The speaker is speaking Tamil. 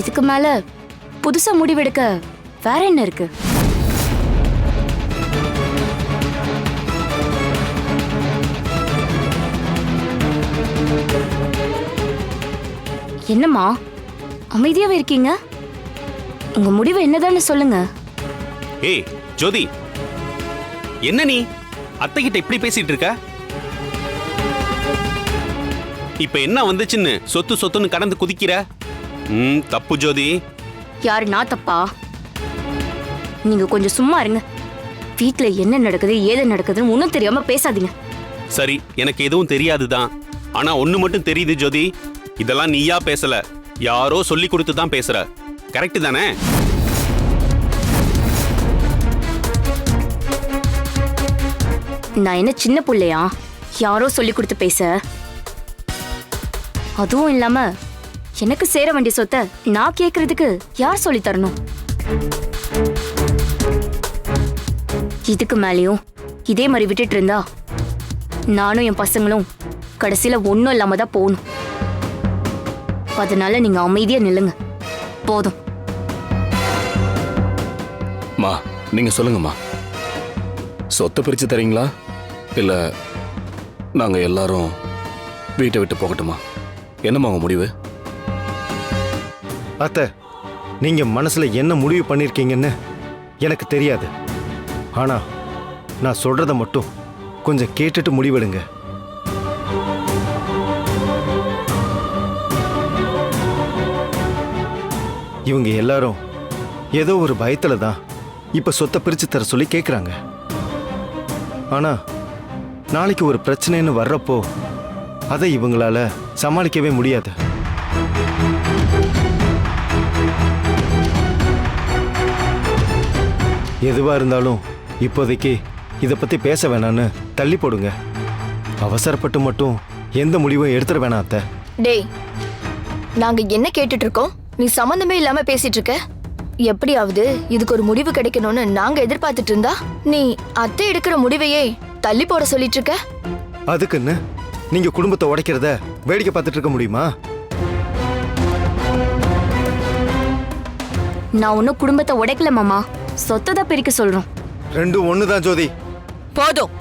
இதுக்கு மேல புதுசா முடிவெடுக்க வேற என்ன இருக்கு? என்னம்மா அமைதியாவே இருக்கீங்க? உங்க முடிவு என்னதான்னு சொல்லுங்க. ஏய் ஜோதி. என்ன நீ? அத்தை கிட்ட இப்படி பேசிட்டு இருக்க? இப்ப என்ன வந்துச்சுன்னு சொத்து சொத்துன்னு கடந்து குதிக்கிற? ம் தப்பு ஜோதி. யாரு நான் தப்பா? நீங்க கொஞ்சம் சும்மா இருங்க. வீட்ல என்ன நடக்குது ஏது நடக்குதுன்னு ஒன்றும் தெரியாம பேசாதீங்க. சரி எனக்கு எதுவும் தெரியாதுதான். ஆனா ஒண்ணு மட்டும் தெரியுது ஜோதி. இதெல்லாம் நீயா பேசல. யாரோ சொல்லி கொடுத்து தான் பேசுற. கரெக்ட் தானே? நான் என்ன சின்ன புள்ளையா? யாரோ சொல்லி கொடுத்து பேச? அதுவும் இல்லாம எனக்கு சேர வேண்டிய சொத்தை நான் கேக்குறதுக்கு யார் சொல்லி தரணும்? இதுக்கு மேலேயும் இதே மாதிரி விட்டுட்டு இருந்தா நானும் என் பசங்களும் கடைசியில ஒன்றும் இல்லாம தான் போகணும். அதனால நீங்க அமைதியா நில்லுங்க. போதும். மா நீங்க சொல்லுங்கம்மா சொத்தை பிரிச்சு தரீங்களா? இல்ல நாங்க எல்லாரும் வீட்டை விட்டு போகட்டுமா? என்னம்மா உங்க முடிவு? அத்தை நீங்க மனசுல என்ன முடிவு பண்ணிருக்கீங்கன்னு எனக்கு தெரியாது. ஆனா நான் சொல்றத மட்டும் கொஞ்சம் கேட்டுட்டு முடிவெடுங்க. இவங்க எல்லாரும் ஏதோ ஒரு பயத்துல தான் இப்ப சொத்தை பிரிச்சு தர சொல்லி கேக்குறாங்க. ஆனா நாளைக்கு ஒரு பிரச்சனைன்னு வர்றப்போ அதை இவங்களால சமாளிக்கவே முடியாது. எதுவா இருந்தாலும் இப்போதைக்கு இதை பத்தி பேச வேணான்னு தள்ளி போடுங்க. அவசரப்பட்டு மட்டும் எந்த முடிவும் எடுத்துட வேணாம் அத்தை. டேய் நாங்க என்ன கேட்டுட்டு இருக்கோம்? நீ சம்மந்தமே இல்லாம பேசிட்டு இருக்க. எப்படியாவது இதுக்கு ஒரு முடிவு கிடைக்கணும்னு நாங்க எதிர்பார்த்துட்டு இருந்தா நீ அத்தை எடுக்கிற முடிவையே தள்ளி போட சொல்லிட்டு இருக்க. அதுக்குன்னு நீங்க குடும்பத்தை உடைக்கிறத வேடிக்கை பார்த்துட்டு இருக்க முடியுமா? நான் ஒன்றும் குடும்பத்தை உடைக்கல மாமா. சொத்தை தான் பிரிக்க சொல்றோம். ரெண்டும் ஒண்ணுதான் ஜோதி. போதும்.